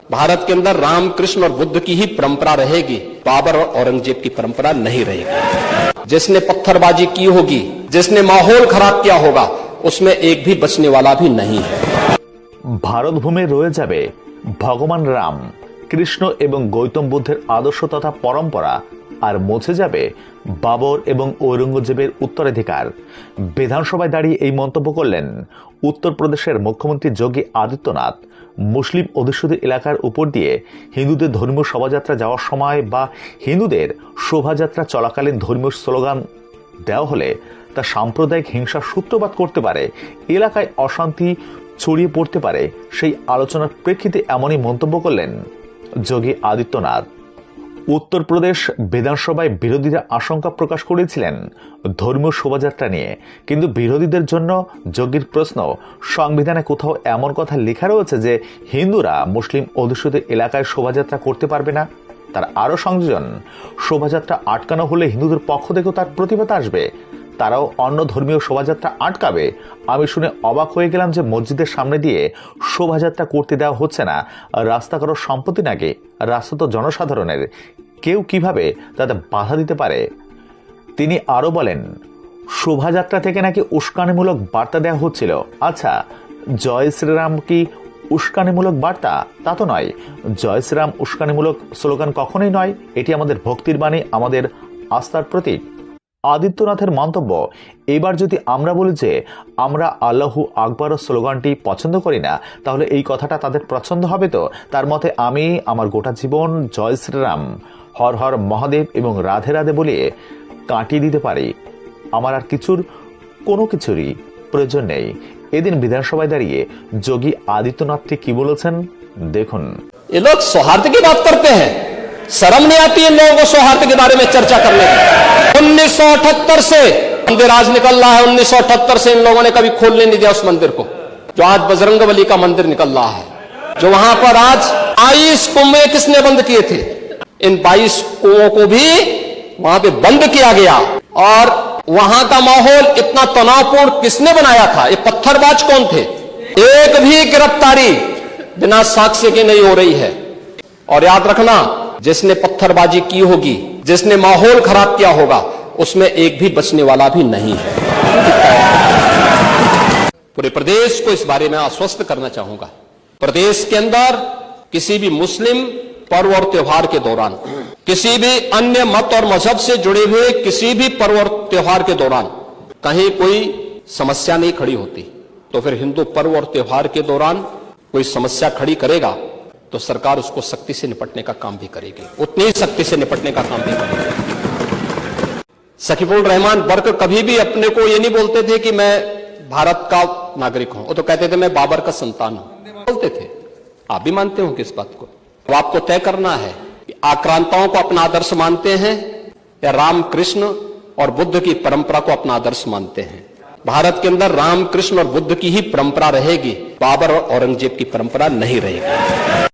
भारत के अंदर राम कृष्ण और बुद्ध की ही परंपरा रहेगी बाबर और औरंगजेब की परंपरा नहीं रहेगी जिसने पत्थरबाजी की होगी जिसने माहौल खराब किया होगा उसमें एक भी बचने वाला भी नहीं है ভারত ভূমে রয়ে যাবে ভগবান রাম কৃষ্ণ এবং গৌতম বুদ্ধের আদর্শ তথা পরম্পরা, আর মুছে যাবে বাবর এবং ঔরঙ্গজেবের উত্তরাধিকার। বিধানসভায় দাঁড়িয়ে এই মন্তব্য করলেন উত্তরপ্রদেশের মুখ্যমন্ত্রী যোগী আদিত্যনাথ। মুসলিম অধিষ্ঠিত এলাকার উপর দিয়ে হিন্দুদের ধর্মীয় শোভাযাত্রা যাওয়ার সময় বা হিন্দুদের শোভাযাত্রা চলাকালীন ধর্মীয় স্লোগান দেওয়া হলে তা সাম্প্রদায়িক হিংসার সূত্রপাত করতে পারে, এলাকায় অশান্তি ছড়িয়ে পড়তে পারে, সেই আলোচনার প্রেক্ষিতে এমনই মন্তব্য করলেন যোগী আদিত্যনাথ। উত্তরপ্রদেশ বিধানসভায় বিরোধীরা আশঙ্কা প্রকাশ করেছিলেন ধর্মীয় শোভাযাত্রা নিয়ে। কিন্তু বিরোধীদের জন্য যোগীর প্রশ্ন, সংবিধানে কোথাও এমন কথা লেখা রয়েছে যে হিন্দুরা মুসলিম অধ্যুষিত এলাকায় শোভাযাত্রা করতে পারবে না? তার আরও সংযোজন, শোভাযাত্রা আটকানো হলে হিন্দুদের পক্ষ থেকেও তার প্রতিবাদ আসবে। তারাও অন্য ধর্মীয় শোভাযাত্রা আটকাবে। আমি শুনে অবাক হয়ে গেলাম যে মসজিদের সামনে দিয়ে শোভাযাত্রা করতে দেওয়া হচ্ছে না। রাস্তা কারোর সম্পত্তি নাকি? রাস্তা তো জনসাধারণের। কেউ কীভাবে তাতে বাধা দিতে পারে? তিনি আরও বলেন, শোভাযাত্রা থেকে নাকি উস্কানিমূলক বার্তা দেওয়া হচ্ছিল। আচ্ছা জয় শ্রীরাম কি উস্কানিমূলক বার্তা? তা তো নয়। জয় শ্রীরাম উস্কানিমূলক স্লোগান কখনোই নয়। এটি আমাদের ভক্তির বাণী, আমাদের আস্থার প্রতীক। আদিত্যনাথের মন্তব্য, এবার যদি আমরা বলি যে আমরা আল্লাহু আকবর স্লোগানটি পছন্দ করি না, তাহলে এই কথাটা তাদের পছন্দ হবে তো? তার মতে, আমি আমার গোটা জীবন জয় শ্রীরাম, হর হর মহাদেব এবং রাধে রাধে বলিয়ে কাটিয়ে দিতে পারি। আমার আর কিছুর, কোনো কিছুরই প্রয়োজন নেই। এদিন বিধানসভায় দাঁড়িয়ে যোগী আদিত্যনাথকে কি বলেছেন? দেখুন। এ লোক সৌহার্দ কি করতে হ্যাঁ? শরম নেই আতি লোক সৌহার্দ কে বারে চর্চা করলে। उन्नीस से मंदिर आज निकल रहा है। उन्नीस सौ अठहत्तर से इन लोगों ने कभी खोलने नहीं दिया उस मंदिर को, जो आज बजरंग का मंदिर निकल रहा है। जो वहाँ पर आज बाईस कुएँ किसने बंद किए थे? इन बाईस कुओं को भी वहाँ पे बंद किया गया। और वहाँ का माहौल इतना तनावपूर्ण किसने बनाया था? ये पत्थरबाज कौन थे? एक भी गिरफ्तारी बिना साक्ष्य के नहीं हो रही है। और याद रखना, जिसने पत्थरबाजी की होगी, जिसने माहौल खराब किया होगा उसमें एक भी बचने वाला भी नहीं है। पूरे प्रदेश को इस बारे में आश्वस्त करना चाहूँगा। प्रदेश के अंदर किसी भी मुस्लिम पर्व और त्योहार के दौरान, किसी भी अन्य मत और मज़हब से जुड़े हुए किसी भी पर्व और त्योहार के दौरान कहीं कोई समस्या नहीं खड़ी होती। तो फिर हिंदू पर्व और त्योहार के दौरान कोई समस्या खड़ी करेगा तो सरकार उसको सख्ती से निपटने का काम भी करेगी। उतनी सख्ती से निपटने का काम भी करेगी। सकीबुल रहमान बर्क कभी भी अपने को ये नहीं बोलते थे कि मैं भारत का नागरिक हूँ। वो तो कहते थे, मैं बाबर का संतान हूँ। बोलते थे। आप भी मानते हो किस बात को। तो आपको तय करना है कि आक्रांताओं को अपना आदर्श मानते हैं या राम कृष्ण और बुद्ध की परंपरा को अपना आदर्श मानते हैं। भारत के अंदर राम कृष्ण और बुद्ध की ही परंपरा रहेगी। बाबर और औरंगज़ेब की परंपरा नहीं रहेगी।